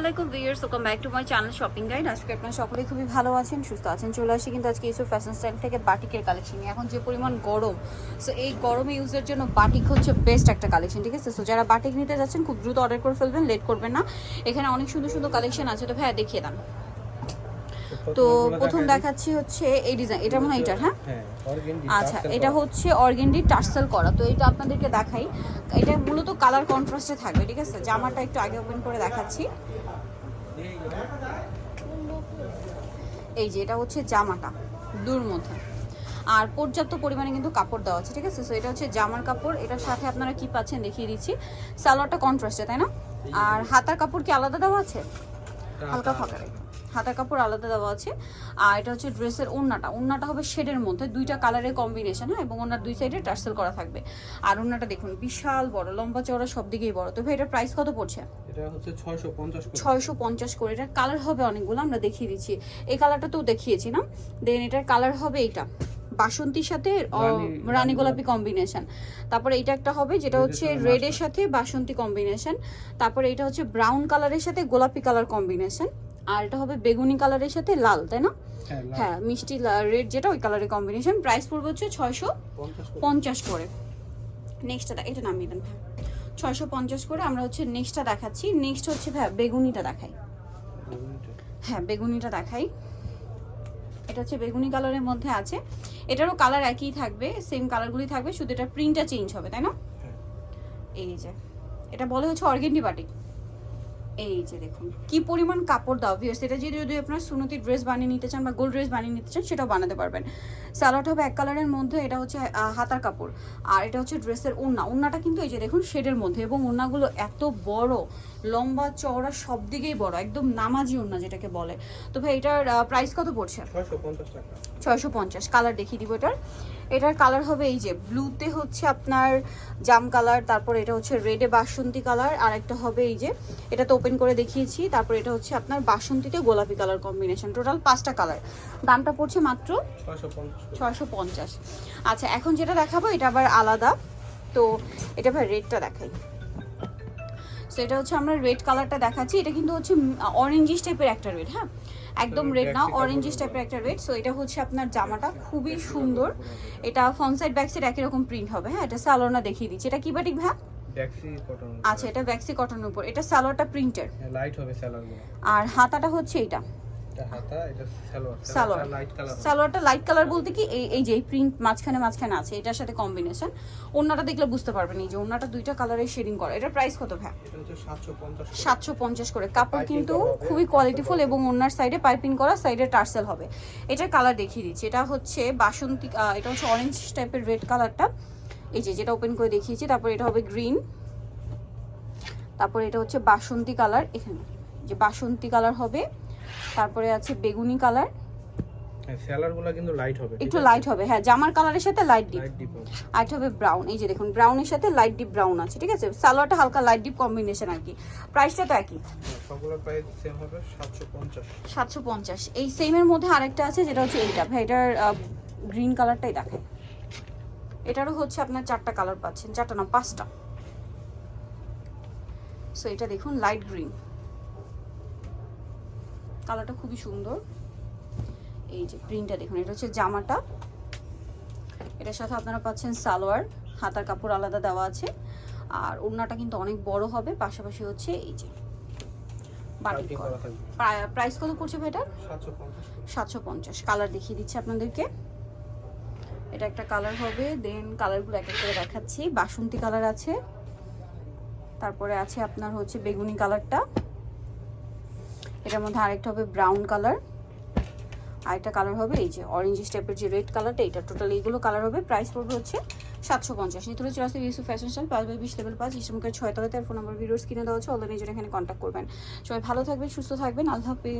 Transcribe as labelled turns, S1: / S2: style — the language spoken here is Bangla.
S1: আলাইকুম শপিং আজকে আপনারা সকলেই খুবই ভালো আছেন, সুস্থ আছেন, চলে আসি কিন্তু আজকে ফ্যাশন থেকে বাটিকের এখন যে পরিমাণ গরম সো এই গরমে ইউজের জন্য বাটিক হচ্ছে বেস্ট একটা কালেকশন ঠিক আছে? সো যারা বাটিক নিতে যাচ্ছেন, খুব দ্রুত অর্ডার করে ফেলবেন লেট করবেন না। এখানে অনেক সুন্দর সুন্দর কালেকশন আছে, তো ভাইয়া দেখিয়ে দেন। তো প্রথম দেখাচ্ছি হচ্ছে এই ডিজাইন এটা মনে হয় এটার হ্যাঁ? আচ্ছা এটা হচ্ছে অর্গেন্ডি টার্সেল করা। তো এটা আপনাদেরকে দেখাই। এটা মূলত কালার কন্ট্রাস্টে থাকবে ঠিক আছে? জামাটা একটু আগে ওপেন করে দেখাচ্ছি। এই যে এটা হচ্ছে জামাটা ব্লুর মধ্যে। আর পর্যাপ্ত পরিমাণে কিন্তু কাপড় দেওয়া আছে ঠিক আছে? সো এটা হচ্ছে জামার কাপড়। এটার সাথে আপনারা কি পাচ্ছেন দেখিয়ে দিচ্ছি। সালোয়ারটা কন্ট্রাস্টে তাই না? আর হাতার কাপড় কি আলাদা দেওয়া আছে? হালকা ফাঁকা হাতার কাপড় আলাদা দেওয়া আছে। আর এটা হচ্ছে ড্রেসের ওড়নাটা। ওড়নাটা হবে শেডের মধ্যে। দুইটা কালারের কম্বিনেশন হ্যাঁ? এবং ওনার দুই সাইডে টার্সেল করা থাকবে। আর ওড়নাটা দেখুন বিশাল বড় লম্বা চওড়া সব দিকেই বড়। তো ভাই এটার প্রাইস কত পড়ছে?
S2: এটা হচ্ছে 650 করে।
S1: ছয়শো পঞ্চাশ করে। এটার কালার হবে অনেকগুলো আমরা দেখিয়ে দিচ্ছি। এই কালারটা তো দেখিয়েছি না দেন এটার কালার হবে এইটা। বাসন্তীর সাথে
S2: রানী-
S1: গোলাপি কম্বিনেশন তারপরে এটা একটা হবে যেটা হচ্ছে
S2: সঙ্গে
S1: রেডের সাথে বাসন্তী কম্বিনেশন তারপরে এটা হচ্ছে ব্রাউন কালারের সাথে গোলাপি কালার কম্বিনেশন আর এটা হবে বেগুনি কালারের সাথে লাল তাই না?
S2: হ্যাঁ
S1: হ্যাঁ মিষ্টি রেড যেটা ওই কালারের কম্বিনেশন প্রাইস পড়বে হচ্ছে ছয়শো পঞ্চাশ করে। নেক্সটটা এটা নামিয়ে দেন ছয়শো পঞ্চাশ করে আমরা হচ্ছে নেক্সটটা দেখাচ্ছি। নেক্সট হচ্ছে বেগুনিটা দেখাই। হ্যাঁ বেগুনিটা দেখাই। এটা হচ্ছে বেগুনি কালারের মধ্যে আছে। এটারও কালার একই থাকবে সেম কালারগুলি থাকবে শুধু এটা প্রিন্টটা চেঞ্জ হবে তাই না?
S2: হ্যাঁ।
S1: এই যে এটা বলে হচ্ছে অর্গেন্ডি বাটিক এই যে দেখুন, কি পরিমাণ কাপড় দাও ভিউয়ার্স এটা যদি যদি আপনার সুনতি ড্রেস বানিয়ে নিতে চান বা গোল ড্রেস বানিয়ে নিতে চান, সেটাও বানাতে পারবেন। স্যালাড হবে এক কালারের মধ্যে, এটা হচ্ছে হাতার কাপড়। আর এটা হচ্ছে ড্রেসের ওড়না। ওড়নাটা কিন্তু এই যে দেখুন শেডের মধ্যে। এবং ওড়নাগুলো এত বড় লম্বা চওড়া সব দিকেই বড় একদম নামাজি ওড়না যেটাকে বলে। তো ভাই এটার প্রাইস কত পড়ছে?
S2: 650
S1: ছয়শো পঞ্চাশ কালার দেখিয়ে দিব এটার। এটার কালার হবে এই যে ব্লুতে হচ্ছে আপনার জাম কালার তারপর এটা হচ্ছে রেডে বাসন্তী কালার আর একটা হবে এই যে এটা তো ওপেন করে দেখিয়েছি তারপর এটা হচ্ছে আপনার বাসন্তীতে গোলাপি কালার কম্বিনেশন টোটাল পাঁচটা কালার দামটা পড়ছে মাত্র ছয়শো পঞ্চাশ আচ্ছা এখন যেটা দেখাবো এটা আবার আলাদা। তো এটা ভাই রেডটা দেখাই। তো এটা হচ্ছে আমরা রেড কালারটা দেখাচ্ছি। এটা কিন্তু হচ্ছে অরেঞ্জিস টাইপের একটা রেড হ্যাঁ? একদম রেড না
S2: অরেঞ্জ
S1: অরেঞ্জিস টাইপের একটা রেড সো এটা হচ্ছে আপনার জামাটা খুবই সুন্দর। এটা ফ্রন্ট সাইড ব্যাক সাইড একই রকম প্রিন্ট হবে হ্যাঁ? এটা সালোনা দেখিয়ে দিচ্ছি। এটা কি বাটিক ভাই
S2: ড্যাক্সি
S1: আচ্ছা এটা ব্যাক্সি কটনের উপর। এটা সালোয়ারটা প্রিন্টের
S2: লাইট হবে সালোয়ার
S1: আর হাতাটা হচ্ছে এটা
S2: এটা হাতা এটা সালোয়ার।
S1: সালোয়ার।
S2: লাইট কালার
S1: সালোয়ারটা লাইট কালার বলতে কি এই এই যে প্রিন্ট মাঝখানে মাঝখানে আছে এটার সাথে কম্বিনেশন ওন্নাটা দেখলে বুঝতে পারবেন এই যে ওন্নাটা দুইটা কালারের শেডিং করা। এটার প্রাইস কত ভাই
S2: এটা হচ্ছে 750
S1: সাতশো পঞ্চাশ করে। কাপড় কিন্তু খুবই কোয়ালিটিফুল এবং ওনার সাইডে পাইপিং করা সাইডে টার্সেল হবে। এটার কালার দেখিয়ে দিচ্ছি। এটা হচ্ছে বাসন্তী এটা হচ্ছে অরেঞ্জ টাইপের রেড কালারটা এই যে যেটা ওপেন করে দেখিয়েছি তারপর এটা হবে গ্রিন তারপরে এটা হচ্ছে বাসন্তী কালার এখানে যে বাসন্তী কালার হবে তারপরে আছে বেগুনি কালার।
S2: হ্যাঁ কিন্তু লাইট হবে
S1: একটু লাইট হবে হ্যাঁ জামার কালারের সাথে লাইট ডিপ
S2: লাইট হবে।
S1: ব্রাউন এই যে দেখুন ব্রাউনের সাথে লাইট ডিপ ব্রাউন আছে ঠিক আছে? সালোয়ারটা হালকা লাইট ডিপ কম্বিনেশন আর কি। প্রাইসটা তো একই।
S2: হ্যাঁ, সবগুলোর প্রাইস সেম হবে 750
S1: সাতশো পঞ্চাশ। এই সেমের মধ্যে আরেকটা আছে যেটা হচ্ছে এইটা। ভাই এটার গ্রিন কালারটাই দেখেন। এটারও হচ্ছে আপনার চারটা কালার পাচ্ছেন চারটা না পাঁচটা। সো এটা দেখুন লাইট গ্রিন কালারটা খুবই সুন্দর। এই যে প্রিন্টটা দেখুন এটা হচ্ছে জামাটা। এটার সাথে আপনারা পাচ্ছেন সালোয়ার হাতার কাপড় আলাদা দেওয়া আছে। আর ওড়নাটা কিন্তু অনেক বড় হবে পাশাপাশি হচ্ছে এই যে প্রাইস কত ভাইটার
S2: 750
S1: সাতশো পঞ্চাশ কালার দেখিয়ে দিচ্ছি আপনাদেরকে। এটা একটা কালার হবে দেন কালারগুলো এক এক করে দেখাচ্ছি। বাসন্তী কালার আছে। তারপরে আছে আপনার হচ্ছে বেগুনি কালারটা এটার মধ্যে আরেকটা হবে ব্রাউন কালার আরেকটা কালার হবে এই যে অরেঞ্জ স্টেপের যে রেড কালারটা এটা টোটাল এইগুলো কালার হবে। প্রাইস পড়বে হচ্ছে সাতশো পঞ্চাশ। নিতুলে চুরাশি ইউসু ফ্যাশন স্টাইল পাঁচ বাই বিশ লেভেল পাঁচ ইসমুখের ছয় তলাতে আর ফোন নাম্বার ভিডিওস কিনে দেওয়া হচ্ছে যেটা এখানে কন্ট্যাক্ট করবেন। সবাই ভালো থাকবেন, সুস্থ থাকবেন, আল্লাহ